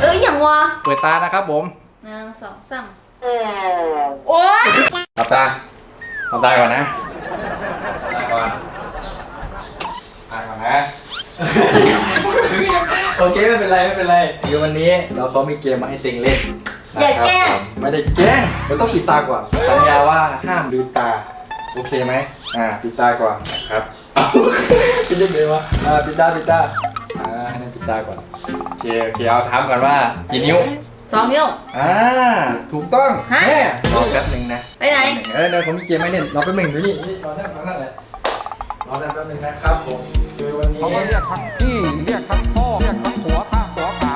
เอ้ยอย่างวะเปิดตานะครับผมหนึ่งสองสามโอ๊ยหลับตาหลับตาก่อนนะตาก่อนตาก่อนนะโอเคไม่เป็นไรไม่เป็นไรเดี๋ยววันนี้เราเขามีเกมมาให้เต็งเล่นอย่าแกล้งนะครับผมไม่ได้แกล้งเราต้องปิดตาก่อนสัญญาว่าห้ามลืมตา โอเคไหมอ่าปิดตาก่อนนะครับเอาปิดยังไงวะอ่าปิดตาปิดตา อ่าให้นั่นปิดตาก่อนโอเคโอเคเอาถามก่อนว่ากี่นิ้วสองนิ้ว อ่าถูกต้องฮะ แม่รอแป๊บหนึ่งนะไปไหน เออเดี๋ยวผมมีเกมให้เล่นรอแป๊บหนึ่งดูนี่นี่รอนั่นรอนั่นเลยรอแป๊บหนึ่งนะครับผมคือวันนี้เขาก็เรียกทั้งพี่เรียกทั้งพ่อเรียกทั้งหัวข้าหัวขา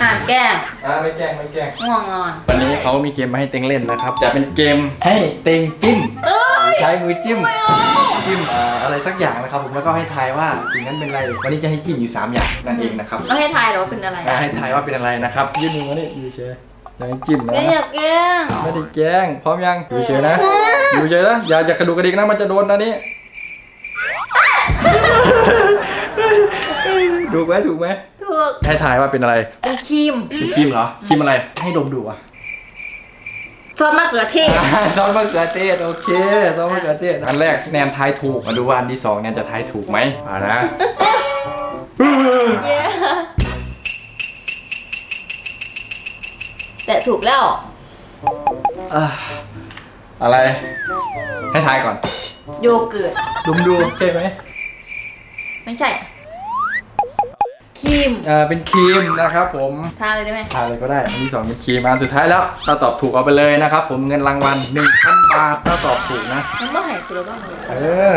ห่านแก้มอ่าไม่แกล้งไม่แกล้งง่วงนอนวันนี้เขามีเกมมาให้เต็งเล่นนะครับจะเป็นเกมให้เต็งจิ้มเอ้ย ใช้มือจิ้มไม่เอาจิ้มอ่าอะไรสักอย่างนะครับผมแล้วก็ให้ทายว่าสิ่งนั้นเป็นอะไร วันนี้จะให้จิ้มอยู่ 3 อย่างนั่นเองนะครับแล้วให้ทายเหรอว่าเป็นอะไรอ่าให้ทายว่าเป็นอะไรนะครับยื่นมือมานี่อยู่เฉยยังจิ้มนะไม่อยากแกล้งไม่ได้แกล้งพร้อมยังอยู่เฉยนะอยู่เฉยนะอย่าอย่ากระดูกกระดิกนะมันจะโดนนะนี่ถูกไหมถูกไหมถูกให้ทายว่าเป็นอะไรเป็นครีมเป็นครีมเหรอครีมอะไรให้ดมดูอะ ซอสมะเขือเทศซอสมะเขือเทศโอเคซอสมะเขือเทศอันแรกแนนทายถูกมาดูว่าอันที่สองแนนจะทายถูกไหมอ่านะ เย้แต่ถูกแล้ว อ่าอะไร ให้ทายก่อน โยเกิร์ตดมดูใช่ไหมไม่ใช่ ครีมอ่าเป็นครีมนะครับผมทาเลยได้ไหมทายอะไรก็ได้อันที่สองเป็นครีมอันสุดท้ายแล้วถ้าตอบถูกเอาไปเลยนะครับผมเงินรางวัล1,000บาทถ้าตอบถูกนะมันไม่ให้คือเราต้องเลยเออ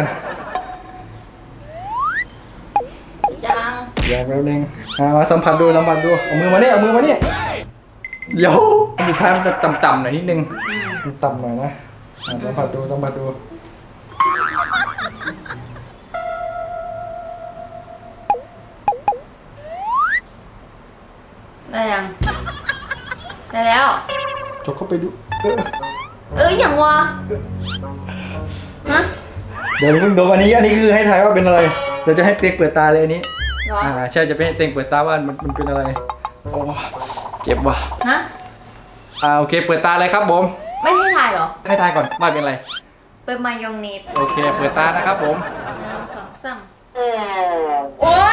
ยังเดี๋ยวแป๊บนึงอ่ามาสัมผัสดูสัมผัสดูเอามือมานี่เอามือมานี่เดี๋ยวอันสุดท้ายมันจะต่ำๆหน่อยนิดนึงอืมมันต่ำหน่อยนะอะสัมผัสดูสัมผัสดู ได้ยัง ได้แล้ว จกเข้าไปดูเออเอ้ยอย่างวะฮะเดี๋ยวเพิ่งดูอันนี้ อันนี้คือให้ทายว่าเป็นอะไร เดี๋ยวจะให้เต็งเปิดตาเลยอันนี้ เหรออ่าใช่จะไปให้เต็งเปิดตาว่ามันมันเป็นอะไรโอ้เจ็บว่ะ ฮะ อ่าโอเค เปิดตาเลยครับผม ไม่ให้ทายเหรอ ให้ทายก่อนว่าเป็นอะไร เป็นมายองเนสโอเค เปิดตานะครับผมหนึ่งสองสามโอ๊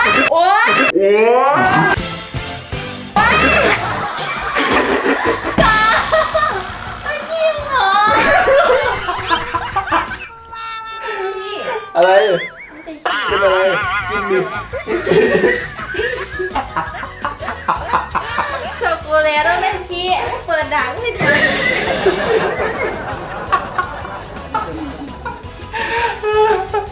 ยโอ๊ยโอ๊ย อะไรเป็นอะไรกินดิช็อกโกแลตแล้วแม่งขี้เปิดด่างไม่เจอ